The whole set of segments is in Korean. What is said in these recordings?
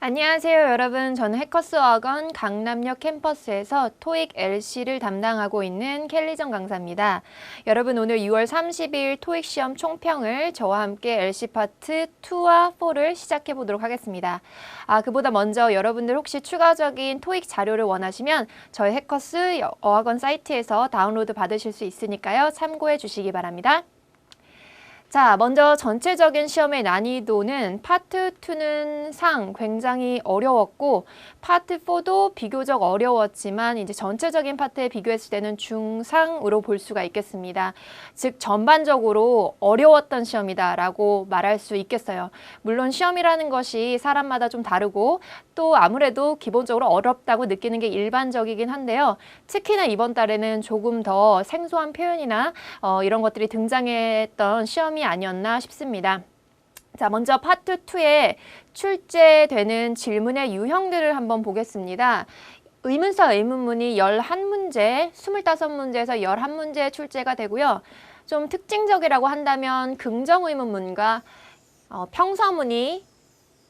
안녕하세요, 여러분. 저는 해커스 어건 강남역 캠퍼스에서 토익 LC를 담당하고 있는 켈리정 강사입니다. 여러분, 오늘 6월 30일 토익 시험 총평을 저와 함께 LC 파트 2와 4를 시작해 보도록 하겠습니다. 아, 그보다 먼저 여러분들 혹시 추가적인 토익 자료를 원하시면 저희 해커스 어학원 사이트에서 다운로드 받으실 수 있으니까요. 참고해 주시기 바랍니다. 자, 먼저 전체적인 시험의 난이도는 파트 2는 상 굉장히 어려웠고 파트 4도 비교적 어려웠지만 이제 전체적인 파트에 비교했을 때는 중상으로 볼 수가 있겠습니다. 즉 전반적으로 어려웠던 시험이다라고 말할 수 있겠어요. 물론 시험이라는 것이 사람마다 좀 다르고 또 아무래도 기본적으로 어렵다고 느끼는 게 일반적이긴 한데요. 특히나 이번 달에는 조금 더 생소한 표현이나 어, 이런 것들이 등장했던 시험이 아니었나 싶습니다. 자, 먼저 파트 2에 출제되는 질문의 유형들을 한번 보겠습니다. 의문사 의문문이 11문제, 25문제에서 11문제 출제가 되고요. 좀 특징적이라고 한다면 긍정 의문문과 어, 평서문이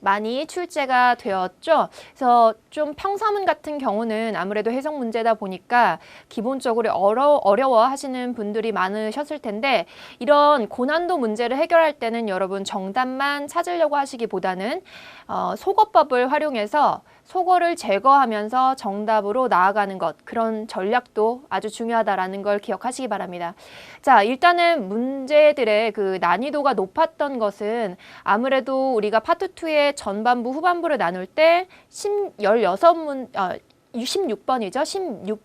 많이 출제가 되었죠. 그래서 좀 평사문 같은 경우는 아무래도 해석 문제다 보니까 기본적으로 어려, 어려워 하시는 분들이 많으셨을 텐데 이런 고난도 문제를 해결할 때는 여러분 정답만 찾으려고 하시기보다는 어, 속어법을 활용해서 속어를 제거하면서 정답으로 나아가는 것 그런 전략도 아주 중요하다라는 걸 기억하시기 바랍니다. 자 일단은 문제들의 그 난이도가 높았던 것은 아무래도 우리가 파트 2의 전반부 후반부를 나눌 때 16문 아 16번이죠.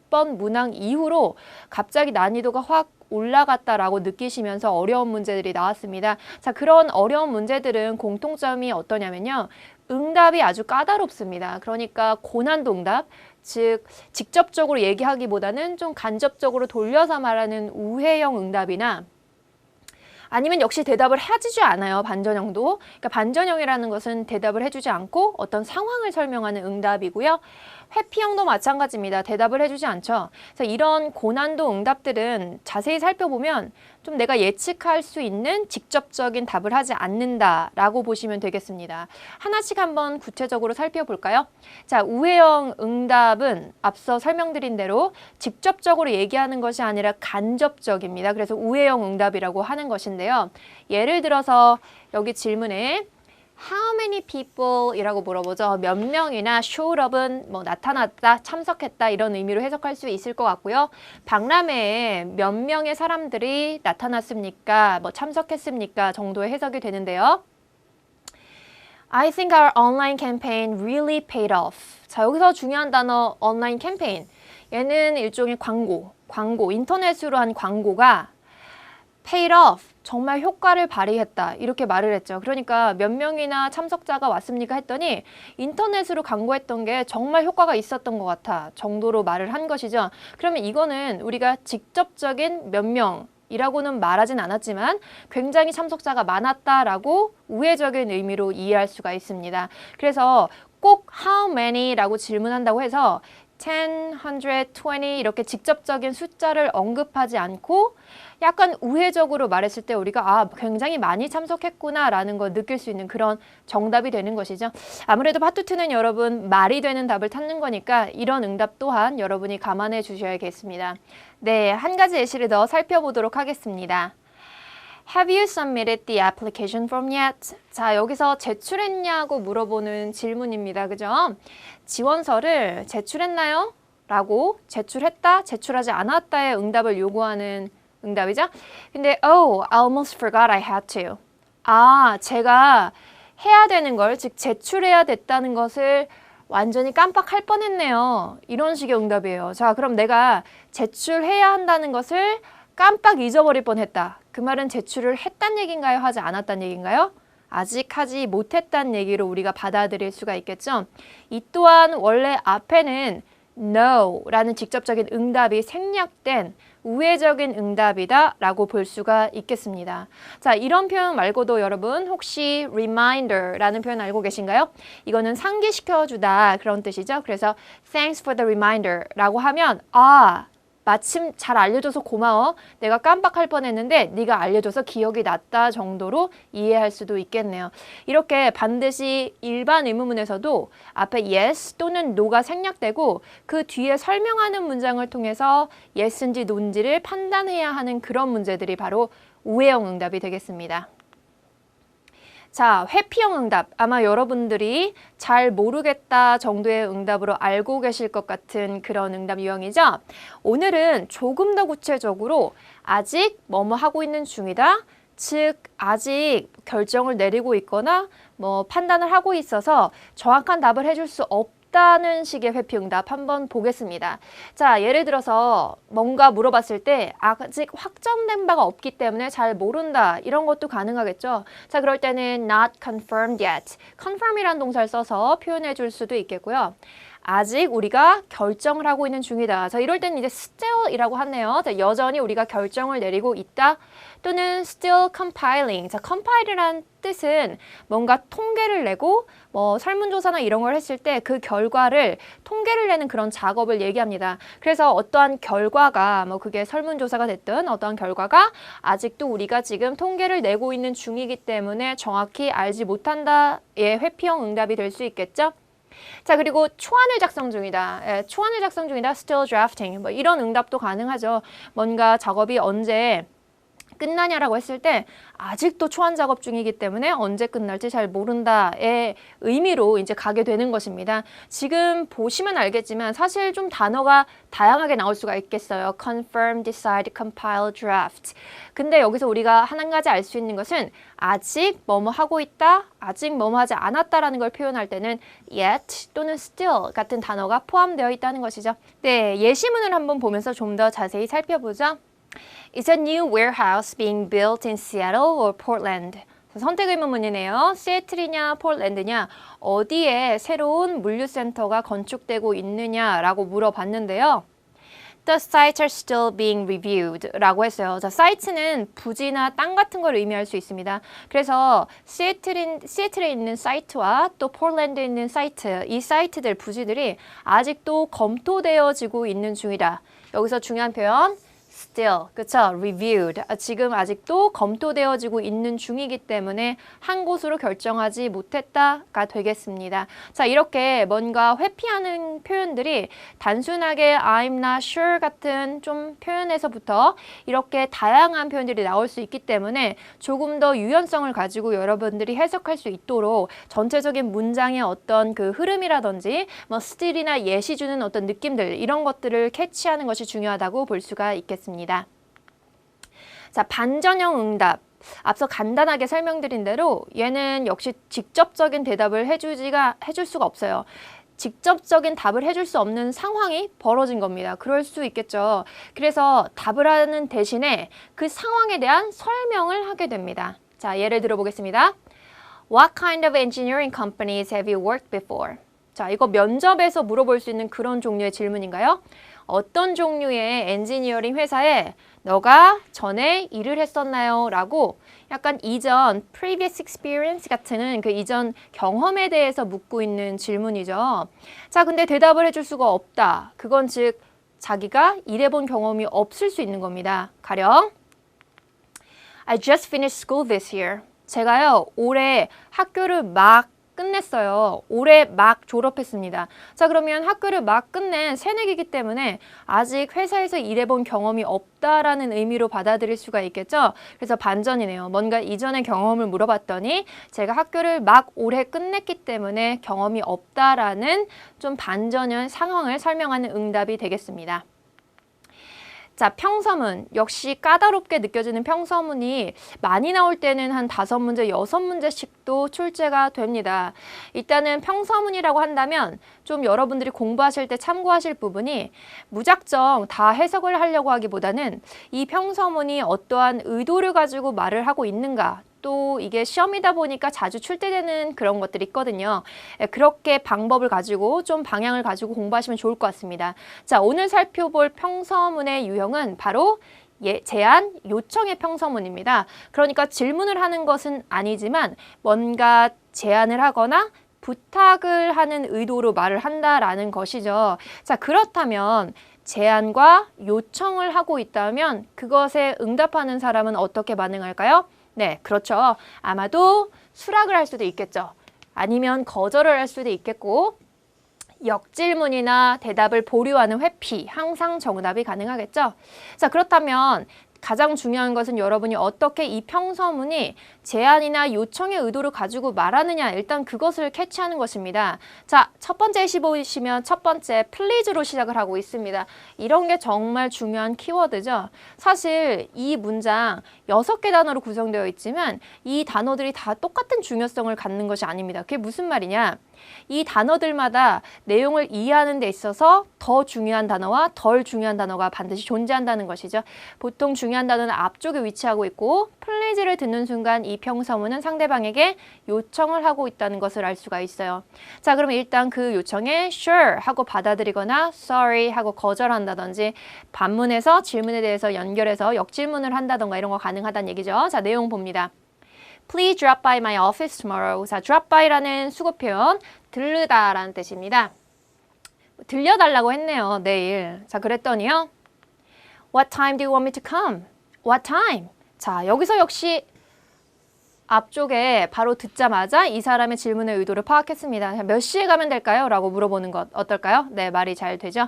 16번 문항 이후로 갑자기 난이도가 확 올라갔다라고 느끼시면서 어려운 문제들이 나왔습니다. 자, 그런 어려운 문제들은 공통점이 어떠냐면요. 응답이 아주 까다롭습니다. 그러니까 고난도 응답, 즉 직접적으로 얘기하기보다는 좀 간접적으로 돌려서 말하는 우회형 응답이나 아니면 역시 대답을 해주지 않아요. 반전형도. 그러니까 반전형이라는 것은 대답을 해주지 않고 어떤 상황을 설명하는 응답이고요. 회피형도 마찬가지입니다. 대답을 해주지 않죠. 그래서 이런 고난도 응답들은 자세히 살펴보면 좀 내가 예측할 수 있는 직접적인 답을 하지 않는다라고 보시면 되겠습니다. 하나씩 한번 구체적으로 살펴볼까요? 자, 우회형 응답은 앞서 설명드린 대로 직접적으로 얘기하는 것이 아니라 간접적입니다. 그래서 우회형 응답이라고 하는 것인데요. 예를 들어서 여기 질문에 how many people 이라고 물어보죠. 몇 명이나 showed up은 뭐 나타났다, 참석했다 이런 의미로 해석할 수 있을 것 같고요. 박람회에 몇 명의 사람들이 나타났습니까? 뭐 참석했습니까? 정도의 해석이 되는데요. I think our online campaign really paid off. 자, 여기서 중요한 단어 온라인 캠페인. 얘는 일종의 광고, 광고, 인터넷으로 한 광고가 paid off. 정말 효과를 발휘했다 이렇게 말을 했죠. 그러니까 몇 명이나 참석자가 왔습니까 했더니 인터넷으로 광고했던 게 정말 효과가 있었던 것 같아 정도로 말을 한 것이죠. 그러면 이거는 우리가 직접적인 몇 명, 이라고는 말하진 않았지만 굉장히 참석자가 많았다라고 우회적인 의미로 이해할 수가 있습니다. 그래서 꼭 how many라고 질문한다고 해서 10, 100, 20 이렇게 직접적인 숫자를 언급하지 않고 약간 우회적으로 말했을 때 우리가 아 굉장히 많이 참석했구나라는 걸 느낄 수 있는 그런 정답이 되는 것이죠. 아무래도 파트 2는 여러분 말이 되는 답을 찾는 거니까 이런 응답 또한 여러분이 감안해 주셔야겠습니다. 네, 한 가지 예시를 더 살펴보도록 하겠습니다. Have you submitted the application form yet? 자, 여기서 제출했냐고 물어보는 질문입니다. 그죠? 지원서를 제출했나요? 라고 제출했다, 제출하지 않았다의 응답을 요구하는 응답이죠. 근데 oh, I almost forgot I had to. 아, 제가 해야 되는 걸, 즉 제출해야 됐다는 것을 완전히 깜빡할 뻔했네요. 이런 식의 응답이에요. 자, 그럼 내가 제출해야 한다는 것을 깜빡 잊어버릴 뻔했다. 그 말은 제출을 했단 얘기인가요? 하지 않았단 얘기인가요? 아직 하지 못했단 얘기로 우리가 받아들일 수가 있겠죠. 이 또한 원래 앞에는 no라는 직접적인 응답이 생략된 우회적인 응답이다 라고 볼 수가 있겠습니다. 자, 이런 표현 말고도 여러분 혹시 reminder라는 표현 알고 계신가요? 이거는 상기시켜 주다 그런 뜻이죠. 그래서 thanks for the reminder 라고 하면 아, 마침 잘 알려줘서 고마워. 내가 깜빡할 뻔했는데 네가 알려줘서 기억이 났다 정도로 이해할 수도 있겠네요. 이렇게 반드시 일반 의문문에서도 앞에 yes 또는 no가 생략되고 그 뒤에 설명하는 문장을 통해서 yes인지 no인지를 판단해야 하는 그런 문제들이 바로 우회형 응답이 되겠습니다. 자, 회피형 응답. 아마 여러분들이 잘 모르겠다 정도의 응답으로 알고 계실 것 같은 그런 응답 유형이죠. 오늘은 조금 더 구체적으로 아직 뭐뭐 하고 있는 중이다. 즉, 아직 결정을 내리고 있거나 뭐 판단을 하고 있어서 정확한 답을 해줄 수 없다 는 식의 회피 응답 한번 보겠습니다. 자, 예를 들어서 뭔가 물어봤을 때 아직 확정된 바가 없기 때문에 잘 모른다. 이런 것도 가능하겠죠. 자, 그럴 때는 not confirmed yet. confirm이란 동사를 써서 표현해 줄 수도 있겠고요. 아직 우리가 결정을 하고 있는 중이다. 자, 이럴 때는 이제 still이라고 하네요. 자, 여전히 우리가 결정을 내리고 있다. 또는 still compiling. 자, compile이란 뜻은 뭔가 통계를 내고 뭐 설문조사나 이런 걸 했을 때 그 결과를 통계를 내는 그런 작업을 얘기합니다. 그래서 어떠한 결과가 뭐 그게 설문조사가 됐든 어떠한 결과가 아직도 우리가 지금 통계를 내고 있는 중이기 때문에 정확히 알지 못한다의 회피형 응답이 될 수 있겠죠. 자 그리고 초안을 작성 중이다. 예, 초안을 작성 중이다. Still drafting. 뭐 이런 응답도 가능하죠. 뭔가 작업이 언제 끝나냐라고 했을 때 아직도 초안 작업 중이기 때문에 언제 끝날지 잘 모른다의 의미로 이제 가게 되는 것입니다. 지금 보시면 알겠지만 사실 좀 단어가 다양하게 나올 수가 있겠어요. confirm, decide, compile, draft. 근데 여기서 우리가 한 가지 알 수 있는 것은 아직 뭐뭐 하고 있다, 아직 뭐뭐 하지 않았다라는 걸 표현할 때는 yet 또는 still 같은 단어가 포함되어 있다는 것이죠. 네, 예시문을 한번 보면서 좀 더 자세히 살펴보죠. Is a new warehouse being built in Seattle or Portland? 선택 의 문문이네요. 시애틀이냐 폴랜드냐 어디에 새로운 물류센터가 건축되고 있느냐라고 물어봤는데요. The sites are still being reviewed 라고 했어요. 자, 사이트는 부지나 땅 같은 걸 의미할 수 있습니다. 그래서 시애틀인, 시애틀에 있는 사이트와 또 폴란드에 있는 사이트, 이 사이트들, 부지들이 아직도 검토되어지고 있는 중이다. 여기서 중요한 표현, still, 그쵸? reviewed. 아, 지금 아직도 검토되어지고 있는 중이기 때문에 한 곳으로 결정하지 못했다가 되겠습니다. 자, 이렇게 뭔가 회피하는 표현들이 단순하게 I'm not sure 같은 좀 표현에서부터 이렇게 다양한 표현들이 나올 수 있기 때문에 조금 더 유연성을 가지고 여러분들이 해석할 수 있도록 전체적인 문장의 어떤 그 흐름이라든지 뭐 스틸이나 예시 주는 어떤 느낌들 이런 것들을 캐치하는 것이 중요하다고 볼 수가 있겠습니다. 자, 반전형 응답. 앞서 간단하게 설명드린 대로 얘는 역시 직접적인 대답을 해주지가 해줄 수가 없어요. 직접적인 답을 해줄 수 없는 상황이 벌어진 겁니다. 그럴 수 있겠죠. 그래서 답을 하는 대신에 그 상황에 대한 설명을 하게 됩니다. 자, 예를 들어보겠습니다. What kind of engineering companies have you worked before? 자, 이거 면접에서 물어볼 수 있는 그런 종류의 질문인가요? 어떤 종류의 엔지니어링 회사에 너가 전에 일을 했었나요? 라고 약간 이전 previous experience 같은 그 이전 경험에 대해서 묻고 있는 질문이죠. 자, 근데 대답을 해줄 수가 없다. 그건 즉 자기가 일해본 경험이 없을 수 있는 겁니다. 가령 I just finished school this year. 제가요 올해 학교를 막 끝냈어요. 올해 막 졸업했습니다. 자, 그러면 학교를 막 끝낸 새내기이기 때문에 아직 회사에서 일해본 경험이 없다라는 의미로 받아들일 수가 있겠죠. 그래서 반전이네요. 뭔가 이전의 경험을 물어봤더니 제가 학교를 막 올해 끝냈기 때문에 경험이 없다라는 좀 반전형 상황을 설명하는 응답이 되겠습니다. 자, 평서문. 역시 까다롭게 느껴지는 평서문이 많이 나올 때는 한 다섯 문제, 여섯 문제씩도 출제가 됩니다. 일단은 평서문이라고 한다면 좀 여러분들이 공부하실 때 참고하실 부분이 무작정 다 해석을 하려고 하기보다는 이 평서문이 어떠한 의도를 가지고 말을 하고 있는가 또 이게 시험이다 보니까 자주 출제되는 그런 것들이 있거든요. 예, 그렇게 방법을 가지고 좀 방향을 가지고 공부하시면 좋을 것 같습니다. 자, 오늘 살펴볼 평서문의 유형은 바로 예, 제안 요청의 평서문입니다. 그러니까 질문을 하는 것은 아니지만 뭔가 제안을 하거나 부탁을 하는 의도로 말을 한다라는 것이죠. 자, 그렇다면 제안과 요청을 하고 있다면 그것에 응답하는 사람은 어떻게 반응할까요? 네, 그렇죠. 아마도 수락을 할 수도 있겠죠. 아니면 거절을 할 수도 있겠고 역질문이나 대답을 보류하는 회피, 항상 정답이 가능하겠죠. 자, 그렇다면 가장 중요한 것은 여러분이 어떻게 이 평서문이 제안이나 요청의 의도를 가지고 말하느냐 일단 그것을 캐치하는 것입니다. 자, 첫 번째 시 보시면 첫 번째 please로 시작을 하고 있습니다. 이런 게 정말 중요한 키워드죠. 사실 이 문장 여섯 개 단어로 구성되어 있지만 이 단어들이 다 똑같은 중요성을 갖는 것이 아닙니다. 그게 무슨 말이냐? 이 단어들마다 내용을 이해하는 데 있어서 더 중요한 단어와 덜 중요한 단어가 반드시 존재한다는 것이죠. 보통 중요한 단어는 앞쪽에 위치하고 있고 플레이즈를 듣는 순간 이 평서문은 상대방에게 요청을 하고 있다는 것을 알 수가 있어요. 자, 그럼 일단 그 요청에 sure 하고 받아들이거나 sorry 하고 거절한다든지 반문에서 질문에 대해서 연결해서 역질문을 한다던가 이런 거 가능하다는 얘기죠. 자, 내용 봅니다. Please drop by my office tomorrow. 자, drop by라는 수거 표현, 들르다라는 뜻입니다. 들려달라고 했네요, 내일. 자, 그랬더니요. What time do you want me to come? What time? 자, 여기서 역시 앞쪽에 바로 듣자마자 이 사람의 질문의 의도를 파악했습니다. 자, 몇 시에 가면 될까요? 라고 물어보는 것 어떨까요? 네, 말이 잘 되죠?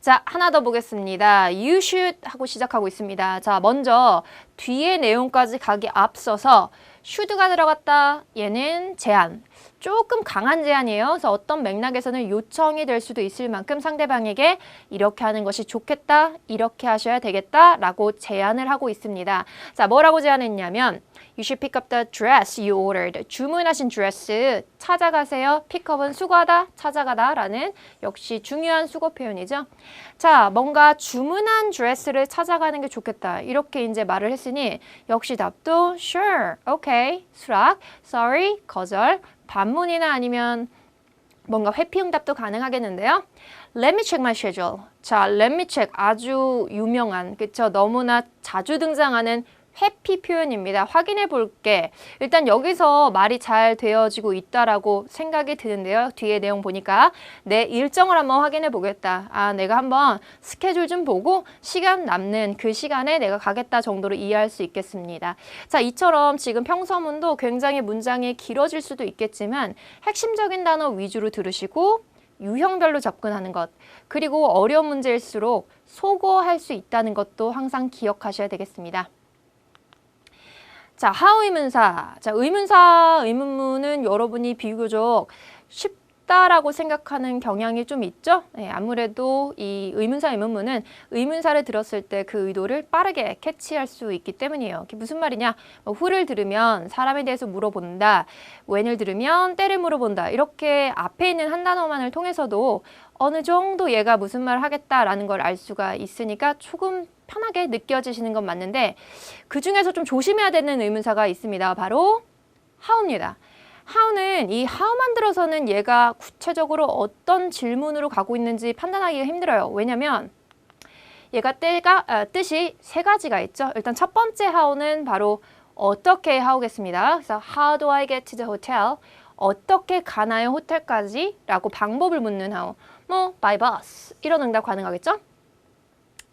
자, 하나 더 보겠습니다. You should 하고 시작하고 있습니다. 자, 먼저 뒤에 내용까지 가기 앞서서 should가 들어갔다. 얘는 제안. 조금 강한 제안이에요. 그래서 어떤 맥락에서는 요청이 될 수도 있을 만큼 상대방에게 이렇게 하는 것이 좋겠다, 이렇게 하셔야 되겠다 라고 제안을 하고 있습니다. 자, 뭐라고 제안했냐면 You should pick up the dress you ordered. 주문하신 드레스 찾아가세요. 픽업은 수거하다, 찾아가다 라는 역시 중요한 수거 표현이죠. 자, 뭔가 주문한 드레스를 찾아가는 게 좋겠다. 이렇게 이제 말을 했으니 역시 답도 sure, okay, 수락, sorry, 거절, 반문이나 아니면 뭔가 회피응답도 가능하겠는데요. Let me check my schedule. 자, let me check 아주 유명한 그쵸 너무나 자주 등장하는 회피 표현입니다. 확인해 볼게. 일단 여기서 말이 잘 되어지고 있다라고 생각이 드는데요. 뒤에 내용 보니까 내 일정을 한번 확인해 보겠다. 아, 내가 한번 스케줄 좀 보고 시간 남는 그 시간에 내가 가겠다 정도로 이해할 수 있겠습니다. 자, 이처럼 지금 평서문도 굉장히 문장이 길어질 수도 있겠지만 핵심적인 단어 위주로 들으시고 유형별로 접근하는 것, 그리고 어려운 문제일수록 소거할 수 있다는 것도 항상 기억하셔야 되겠습니다. 자, 하우 의문사. 자, 의문사 의문문은 여러분이 비교적 쉽다라고 생각하는 경향이 좀 있죠? 네, 아무래도 이 의문사 의문문은 의문사를 들었을 때 그 의도를 빠르게 캐치할 수 있기 때문이에요. 그게 무슨 말이냐? 뭐 who를 들으면 사람에 대해서 물어본다. when을 들으면 때를 물어본다. 이렇게 앞에 있는 한 단어만을 통해서도 어느 정도 얘가 무슨 말 하겠다라는 걸 알 수가 있으니까 조금 편하게 느껴지시는 건 맞는데 그 중에서 좀 조심해야 되는 의문사가 있습니다. 바로 how입니다. how는 이 how만 들어서는 얘가 구체적으로 어떤 질문으로 가고 있는지 판단하기가 힘들어요. 왜냐면 얘가 때가, 아, 뜻이 세 가지가 있죠. 일단 첫 번째 how는 바로 어떻게 how겠습니다. 그래서 how do I get to the hotel? 어떻게 가나요 호텔까지? 라고 방법을 묻는 how. 뭐 by bus 이런 응답 가능하겠죠?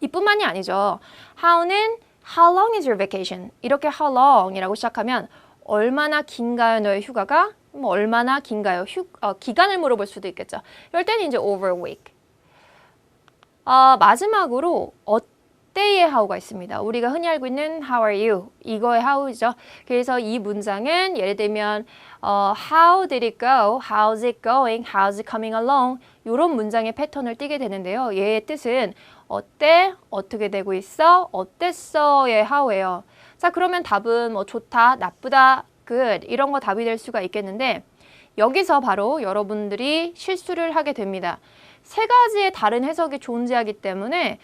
이뿐만이 아니죠. how는 how long is your vacation? 이렇게 how long이라고 시작하면 얼마나 긴가요 너의 휴가가? 뭐 얼마나 긴가요? 휴, 어, 기간을 물어볼 수도 있겠죠. 이럴 때는 이제 over a week. 어, 마지막으로 어 때의 how가 있습니다. 우리가 흔히 알고 있는 how are you? 이거의 how이죠. 그래서 이 문장은 예를 들면 어, how did it go? How's it going? How's it coming along? 이런 문장의 패턴을 띠게 되는데요. 얘의 뜻은 어때? 어떻게 되고 있어? 어땠어?의 how예요. 자, 그러면 답은 뭐 좋다, 나쁘다, good 이런 거 답이 될 수가 있겠는데 여기서 바로 여러분들이 실수를 하게 됩니다. 세 가지의 다른 해석이 존재하기 때문에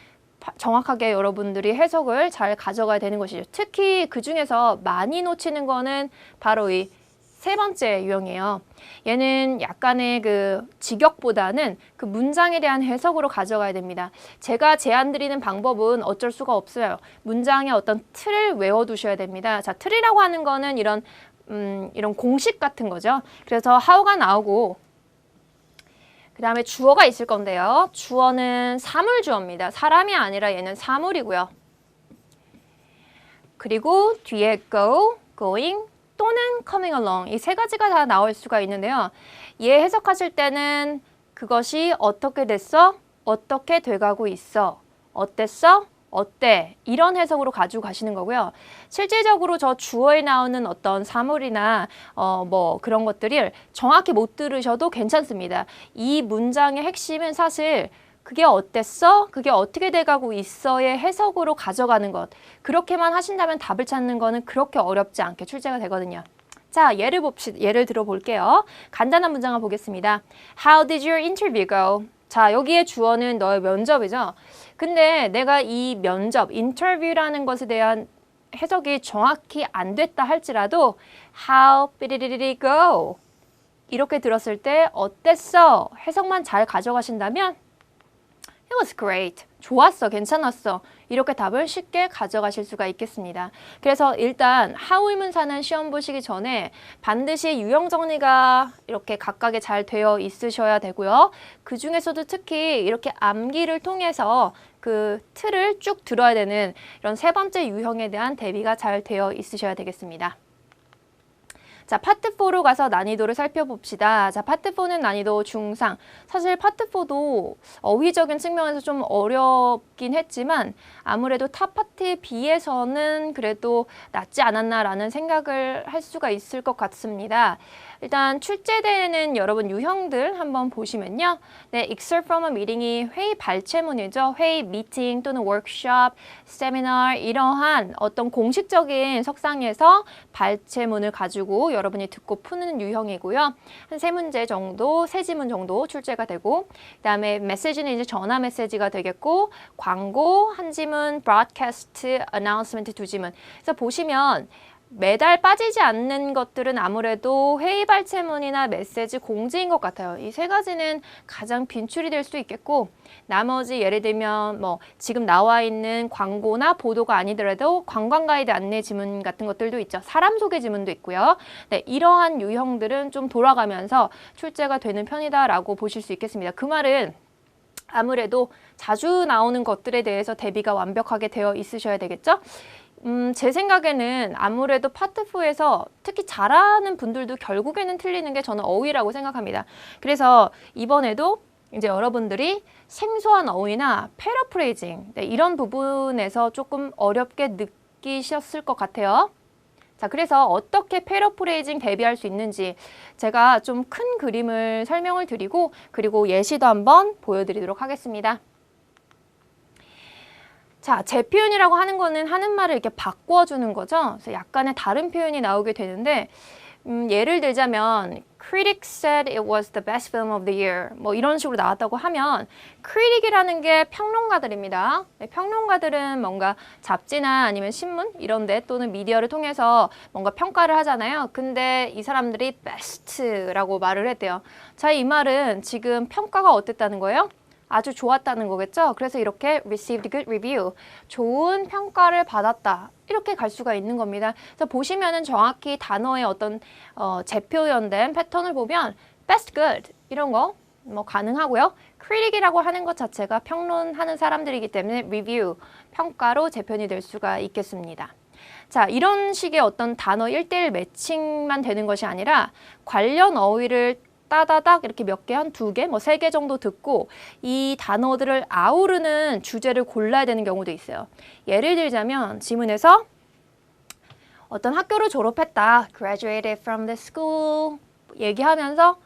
정확하게 여러분들이 해석을 잘 가져가야 되는 것이죠. 특히 그 중에서 많이 놓치는 거는 바로 이 세 번째 유형이에요. 얘는 약간의 그 직역보다는 그 문장에 대한 해석으로 가져가야 됩니다. 제가 제안 드리는 방법은 어쩔 수가 없어요. 문장의 어떤 틀을 외워두셔야 됩니다. 자, 틀이라고 하는 거는 이런 음, 이런 공식 같은 거죠. 그래서 how가 나오고 그 다음에 주어가 있을 건데요. 주어는 사물 주어입니다. 사람이 아니라 얘는 사물이고요. 그리고 뒤에 go, going 또는 coming along 이 세 가지가 다 나올 수가 있는데요. 얘 해석하실 때는 그것이 어떻게 됐어? 어떻게 돼가고 있어? 어땠어? 어때? 이런 해석으로 가지고 가시는 거고요. 실질적으로 저 주어에 나오는 어떤 사물이나 어 뭐 그런 것들을 정확히 못 들으셔도 괜찮습니다. 이 문장의 핵심은 사실 그게 어땠어? 그게 어떻게 돼가고 있어의 해석으로 가져가는 것. 그렇게만 하신다면 답을 찾는 거는 그렇게 어렵지 않게 출제가 되거든요. 자, 예를 봅시다. 예를 들어 볼게요. 간단한 문장을 보겠습니다. How did your interview go? 자, 여기에 주어는 너의 면접이죠. 근데 내가 이 면접, 인터뷰라는 것에 대한 해석이 정확히 안 됐다 할지라도 How did it go? 이렇게 들었을 때 어땠어? 해석만 잘 가져가신다면 It was great. 좋았어. 괜찮았어. 이렇게 답을 쉽게 가져가실 수가 있겠습니다. 그래서 일단 하우 의문사는 시험 보시기 전에 반드시 유형 정리가 이렇게 각각에 잘 되어 있으셔야 되고요. 그 중에서도 특히 이렇게 암기를 통해서 그 틀을 쭉 들어야 되는 이런 세 번째 유형에 대한 대비가 잘 되어 있으셔야 되겠습니다. 자, 파트 4로 가서 난이도를 살펴봅시다. 자, 파트 4는 난이도 중상. 사실 파트 4도 어휘적인 측면에서 좀 어렵긴 했지만 아무래도 타 파트에 비해서는 그래도 낫지 않았나라는 생각을 할 수가 있을 것 같습니다. 일단 출제되는 여러분 유형들 한번 보시면요. 네, excerpt from a meeting이 회의 발췌문이죠. 회의, 미팅 또는 워크숍, 세미나 이러한 어떤 공식적인 석상에서 발췌문을 가지고 여러분이 듣고 푸는 유형이고요. 한 세 문제 정도, 세 지문 정도 출제가 되고 그다음에 메시지는 이제 전화 메시지가 되겠고 광고 한 지문, 브로드캐스트, 어나운스먼트 두 지문. 그래서 보시면 매달 빠지지 않는 것들은 아무래도 회의 발췌문이나 메시지 공지인 것 같아요. 이 세 가지는 가장 빈출이 될 수 있겠고 나머지 예를 들면 뭐 지금 나와 있는 광고나 보도가 아니더라도 관광 가이드 안내 지문 같은 것들도 있죠. 사람 소개 지문도 있고요. 네, 이러한 유형들은 좀 돌아가면서 출제가 되는 편이다라고 보실 수 있겠습니다. 그 말은 아무래도 자주 나오는 것들에 대해서 대비가 완벽하게 되어 있으셔야 되겠죠? 음, 제 생각에는 아무래도 파트 4에서 특히 잘하는 분들도 결국에는 틀리는 게 저는 어휘라고 생각합니다. 그래서 이번에도 이제 여러분들이 생소한 어휘나 패러프레이징 네, 이런 부분에서 조금 어렵게 느끼셨을 것 같아요. 자, 그래서 어떻게 패러프레이징 대비할 수 있는지 제가 좀 큰 그림을 설명을 드리고 그리고 예시도 한번 보여드리도록 하겠습니다. 자, 제 표현이라고 하는 거는 하는 말을 이렇게 바꿔주는 거죠. 그래서 약간의 다른 표현이 나오게 되는데, 음, 예를 들자면, critics said it was the best film of the year. 뭐 이런 식으로 나왔다고 하면, critic이라는 게 평론가들입니다. 네, 평론가들은 뭔가 잡지나 아니면 신문 이런 데 또는 미디어를 통해서 뭔가 평가를 하잖아요. 근데 이 사람들이 best라고 말을 했대요. 자, 이 말은 지금 평가가 어땠다는 거예요? 아주 좋았다는 거겠죠. 그래서 이렇게 received good review, 좋은 평가를 받았다. 이렇게 갈 수가 있는 겁니다. 그래서 보시면은 정확히 단어의 어떤 어, 재표현된 패턴을 보면 best good 이런 거 뭐 가능하고요. critic이라고 하는 것 자체가 평론하는 사람들이기 때문에 review, 평가로 재편이 될 수가 있겠습니다. 자, 이런 식의 어떤 단어 1대1 매칭만 되는 것이 아니라 관련 어휘를 따다닥 이렇게 몇 개, 한 두 개, 뭐 세 개 정도 듣고 이 단어들을 아우르는 주제를 골라야 되는 경우도 있어요. 예를 들자면 지문에서 어떤 학교를 졸업했다. graduated from the school 얘기하면서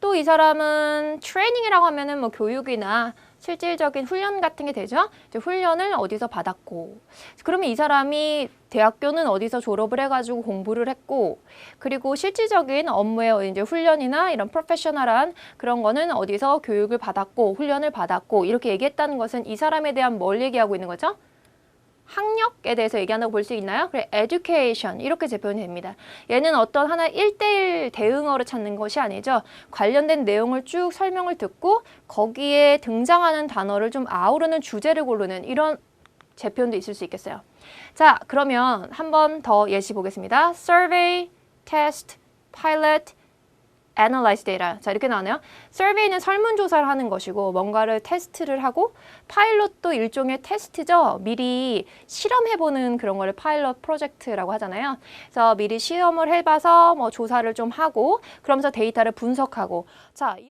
또 이 사람은 트레이닝이라고 하면은 뭐 교육이나 실질적인 훈련 같은 게 되죠. 이제 훈련을 어디서 받았고 그러면 이 사람이 대학교는 어디서 졸업을 해가지고 공부를 했고 그리고 실질적인 업무의 이제 훈련이나 이런 프로페셔널한 그런 거는 어디서 교육을 받았고 훈련을 받았고 이렇게 얘기했다는 것은 이 사람에 대한 뭘 얘기하고 있는 거죠? 학력에 대해서 얘기한다고 볼 수 있나요? 그래, education 이렇게 재표현이 됩니다. 얘는 어떤 하나 1대1 대응어를 찾는 것이 아니죠. 관련된 내용을 쭉 설명을 듣고 거기에 등장하는 단어를 좀 아우르는 주제를 고르는 이런 재표현도 있을 수 있겠어요. 자, 그러면 한 번 더 예시 보겠습니다. survey, test, pilot, analyze data. 자, 이렇게 나오네요. survey는 설문조사를 하는 것이고 뭔가를 테스트를 하고 파일럿도 일종의 테스트죠. 미리 실험해보는 그런 거를 파일럿 프로젝트라고 하잖아요. 그래서 미리 시험을 해봐서 뭐 조사를 좀 하고 그러면서 데이터를 분석하고 자.